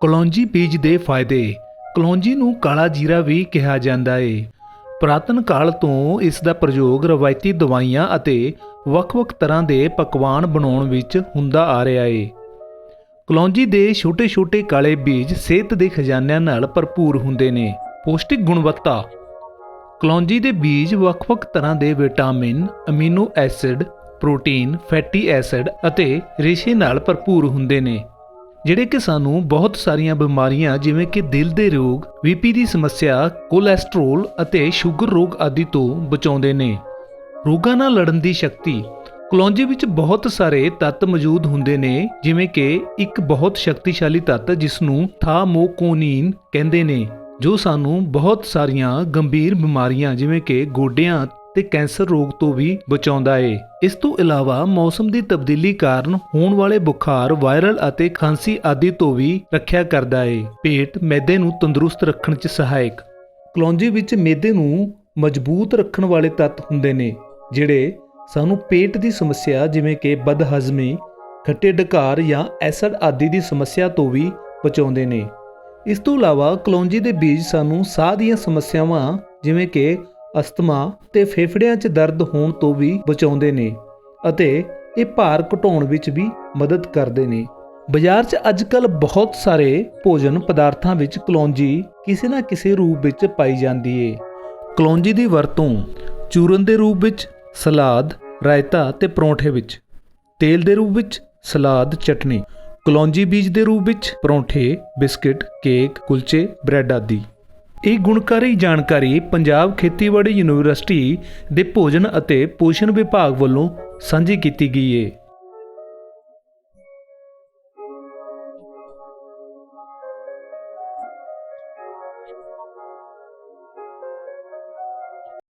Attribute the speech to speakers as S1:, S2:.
S1: ਕਲੌਂਜੀ ਬੀਜ ਦੇ ਫਾਇਦੇ। ਕਲੌਂਜੀ ਨੂੰ ਕਾਲਾ ਜੀਰਾ ਵੀ ਕਿਹਾ ਜਾਂਦਾ ਏ। ਪੁਰਾਤਨ ਕਾਲ ਤੋਂ ਇਸ ਦਾ ਪ੍ਰਯੋਗ ਰਵਾਇਤੀ ਦਵਾਈਆਂ ਅਤੇ ਵੱਖ-ਵੱਖ ਤਰ੍ਹਾਂ ਦੇ ਪਕਵਾਨ ਬਣਾਉਣ ਵਿੱਚ ਹੁੰਦਾ ਆ ਰਿਹਾ ਏ। ਕਲੌਂਜੀ ਦੇ ਛੋਟੇ-ਛੋਟੇ ਕਾਲੇ ਬੀਜ ਸਿਹਤ ਦੇ ਖਜ਼ਾਨਿਆਂ ਨਾਲ ਭਰਪੂਰ ਹੁੰਦੇ ਨੇ। ਪੌਸ਼ਟਿਕ ਗੁਣਵੱਤਾ। ਕਲੌਂਜੀ ਦੇ ਬੀਜ ਵੱਖ-ਵੱਖ ਤਰ੍ਹਾਂ ਦੇ vitamin, amino acid, protein, fatty acid ਅਤੇ ਰੇਸ਼ੇ ਨਾਲ ਭਰਪੂਰ ਹੁੰਦੇ ਨੇ। ਜਿਹੜੇ ਕਿ ਸਾਨੂੰ ਬਹੁਤ ਸਾਰੀਆਂ ਬਿਮਾਰੀਆਂ, ਜਿਵੇਂ ਕਿ ਦਿਲ ਦੇ ਰੋਗ ਬੀਪੀ ਦੀ ਸਮੱਸਿਆ, ਕੋਲੇਸਟ੍ਰੋਲ ਅਤੇ ਸ਼ੂਗਰ ਰੋਗ ਆਦਿ ਤੋਂ ਬਚਾਉਂਦੇ ਨੇ। ਰੋਗਾਂ ਨਾਲ ਲੜਨ ਦੀ ਸ਼ਕਤੀ। ਕਲੌਂਜੀ ਵਿੱਚ ਬਹੁਤ ਸਾਰੇ ਤੱਤ ਮੌਜੂਦ ਹੁੰਦੇ ਨੇ, ਜਿਵੇਂ ਕਿ ਇੱਕ ਬਹੁਤ ਸ਼ਕਤੀਸ਼ਾਲੀ ਤੱਤ ਜਿਸ ਨੂੰ ਥਾਮੋਕੋਨੀਨ ਕਹਿੰਦੇ ਨੇ, ਜੋ ਸਾਨੂੰ ਬਹੁਤ ਸਾਰੀਆਂ ਗੰਭੀਰ ਬਿਮਾਰੀਆਂ, ਜਿਵੇਂ ਕਿ ਗੋਡਿਆਂ ਤੇ ਕੈਂਸਰ ਰੋਗ ਤੋਂ ਵੀ ਬਚਾਉਂਦਾ ਏ। ਇਸ ਤੋਂ ਇਲਾਵਾ ਮੌਸਮ ਦੀ ਤਬਦੀਲੀ ਕਾਰਨ ਹੋਣ ਵਾਲੇ ਬੁਖਾਰ, ਵਾਇਰਲ ਅਤੇ ਖਾਂਸੀ ਆਦਿ ਤੋਂ ਵੀ ਰੱਖਿਆ ਕਰਦਾ ਏ। ਪੇਟ ਮੈਦੇ ਨੂੰ ਤੰਦਰੁਸਤ ਰੱਖਣ 'ਚ ਸਹਾਇਕ। ਕਲੌਂਜੀ ਵਿੱਚ ਮੈਦੇ ਨੂੰ ਮਜ਼ਬੂਤ ਰੱਖਣ ਵਾਲੇ ਤੱਤ ਹੁੰਦੇ ਨੇ, ਜਿਹੜੇ ਸਾਨੂੰ ਪੇਟ ਦੀ ਸਮੱਸਿਆ ਜਿਵੇਂ ਕਿ ਬਦਹਜ਼ਮੀ, ਖੱਟੇ ਡਕਾਰ ਜਾਂ ਐਸਿਡ ਆਦਿ ਦੀ ਸਮੱਸਿਆ ਤੋਂ ਵੀ ਬਚਾਉਂਦੇ ਨੇ। ਇਸ ਤੋਂ ਇਲਾਵਾ ਕਲੌਂਜੀ ਦੇ ਬੀਜ ਸਾਨੂੰ ਸਾਹ ਦੀਆਂ ਸਮੱਸਿਆਵਾਂ ਜਿਵੇਂ ਕਿ ਅਸਥਮਾ ਤੇ ਫੇਫੜਿਆਂ 'ਚ ਦਰਦ ਹੋਣ ਤੋਂ ਵੀ ਬਚਾਉਂਦੇ ਨੇ ਅਤੇ ਇਹ ਭਾਰ ਘਟਾਉਣ ਵਿੱਚ ਵੀ ਮਦਦ ਕਰਦੇ ਨੇ। ਬਾਜ਼ਾਰ 'ਚ ਅੱਜਕੱਲ ਬਹੁਤ ਸਾਰੇ ਭੋਜਨ ਪਦਾਰਥਾਂ ਵਿੱਚ ਕਲੌਂਜੀ ਕਿਸੇ ਨਾ ਕਿਸੇ ਰੂਪ ਵਿੱਚ ਪਾਈ ਜਾਂਦੀ ਏ। ਕਲੌਂਜੀ ਦੀ ਵਰਤੋਂ ਚੂਰਨ ਦੇ ਰੂਪ ਵਿੱਚ, ਸਲਾਦ, ਰਾਇਤਾ ਤੇ ਪਰੌਂਠੇ ਵਿੱਚ, ਤੇਲ ਦੇ ਰੂਪ ਵਿੱਚ, ਸਲਾਦ, ਚਟਨੀ, ਕਲੌਂਜੀ ਬੀਜ ਦੇ ਰੂਪ ਵਿੱਚ, ਪਰੌਂਠੇ, ਬਿਸਕਟ, ਕੇਕ, ਕੁਲਚੇ, ਬ੍ਰੈਡ ਆਦਿ। ਇਹ ਗੁਣਕਾਰੀ ਜਾਣਕਾਰੀ ਪੰਜਾਬ ਖੇਤੀਬਾੜੀ ਯੂਨੀਵਰਸਿਟੀ ਦੇ ਭੋਜਨ ਅਤੇ ਪੋਸ਼ਣ ਵਿਭਾਗ ਵੱਲੋਂ ਸਾਂਝੀ ਕੀਤੀ ਗਈ ਹੈ